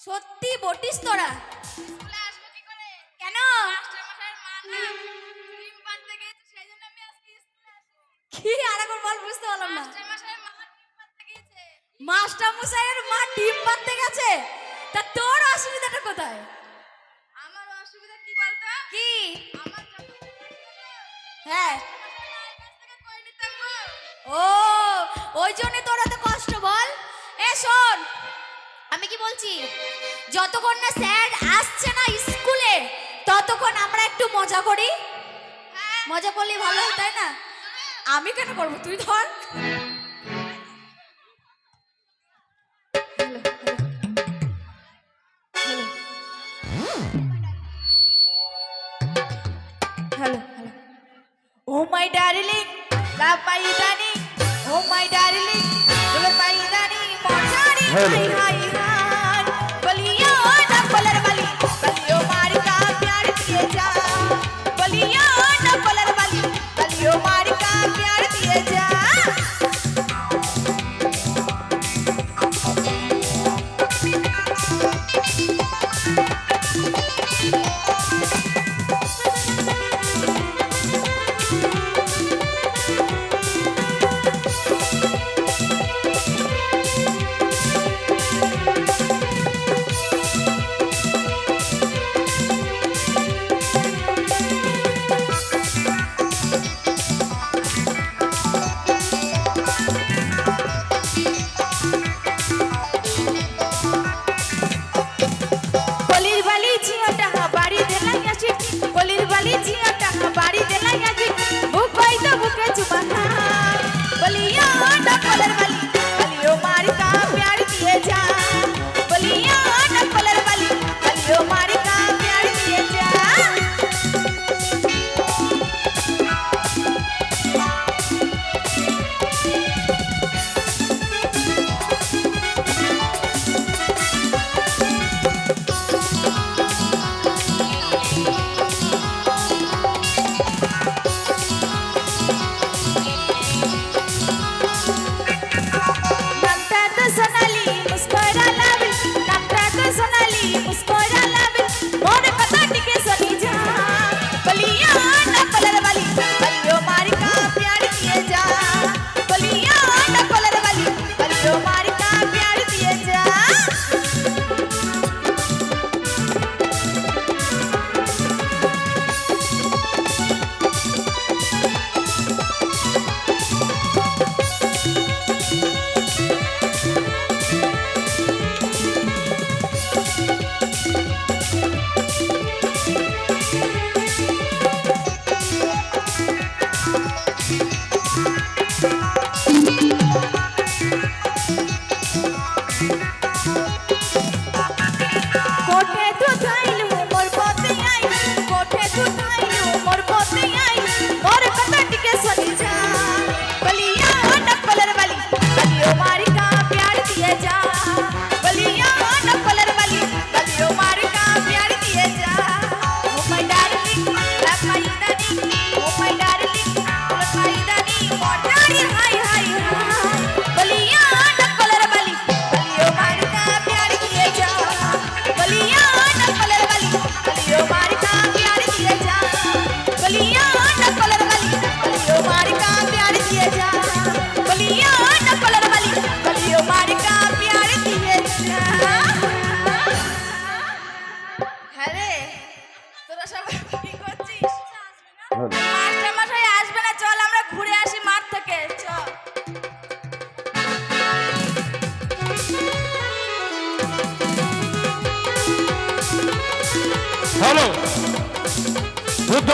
সত্যি বটিস তোরা। কেন? কি? আর বল বুঝতে পারলাম না। মাস্টার মশাইয়ের মা ডিম পাততে গেছে? তা তোর অসুবিধাটা কোথায়? আমার অসুবিধা কি বলতো? কি? হ্যাঁ। ও ওই জন্য তোর এত কষ্ট বল। এ শোন কি বলছি? যতক্ষণ না স্যার আসছে না স্কুলে ততক্ষণ আমরা একটু মজা করি। মজা করলে ভালো হয় তাই না? আমি কেন করব? তুই ধর। Oh my darling, love my darling, oh my darling. Hello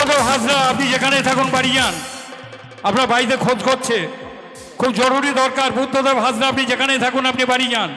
Yadav Hazra, আপনি যেখানে থাকুন, বাড়ি যান। আপনার বাড়িতে খোঁজ করছে। খুব জরুরি দরকার, বুদ্ধদেব হাজরা, আপনি যেখানে থাকুন, আপনি বাড়ি যান।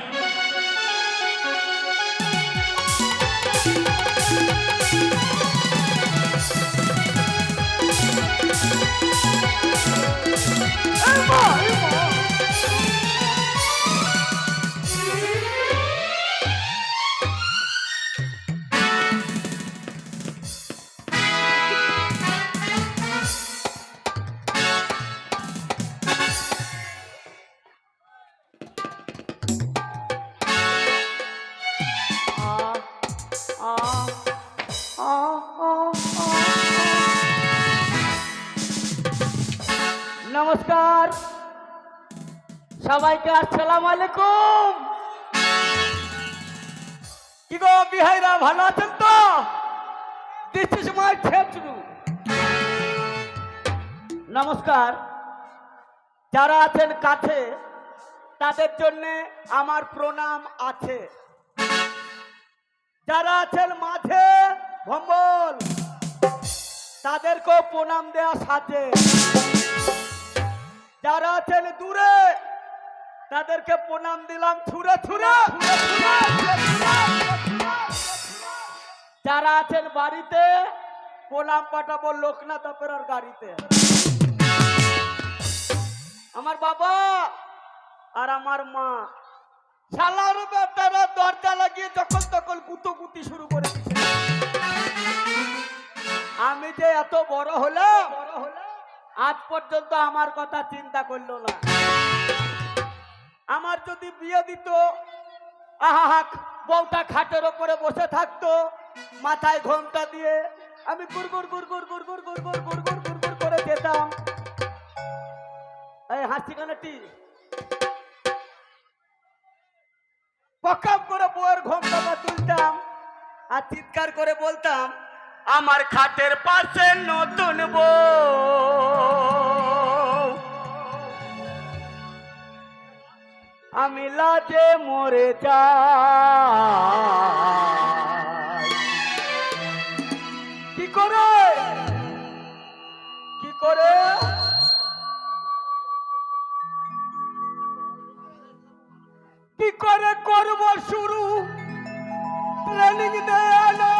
নমস্কার। সবাইকে আসসালাম আলাইকুম। কি গো বিহাইরা ভালো আছেন তো? দিস ইজ মাই নমস্কার। যারা আছেন কাছে তাদের জন্যে আমার প্রণাম আছে। যারা আছেন মাঝে, ভম্বল, তাদেরকেও প্রণাম দেয়া সাজে যারা আছেন দূরে, তাদেরকে প্রণাম দিলাম ছুঁড়ে ছুঁড়ে। যারা আছেন বাড়িতে, প্রণাম পাঠাবো লোকনাথ অপেরার গাড়িতে। আমার বাবা আর আমার মা। শালার বেটারা দরজা লাগিয়ে যখন তখন গুতো শুরু করে আমি যে এত বড় হলাম আজ পর্যন্ত আমার কথা চিন্তা করল না আমার যদি বিয়ে দিত আহা বউটা খাটের ওপরে বসে থাকতো মাথায় ঘোমটা দিয়ে আমি গুড়গুড় গুড়গুড় গুড়গুড় গুড়গুড় গুড়গুড় গুড়গুড় করে যেতাম এই হাসি কানাটি পকাম করে বউয়ের ঘোমটাটা তুলতাম আর চিৎকার করে বলতাম, আমার খাটের পাশে নতুন বউ। আমি লাজে মরে যাই। কি করে? কি করে? শুরু। ট্রেনিং দেয়া নাই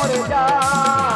মরে যায়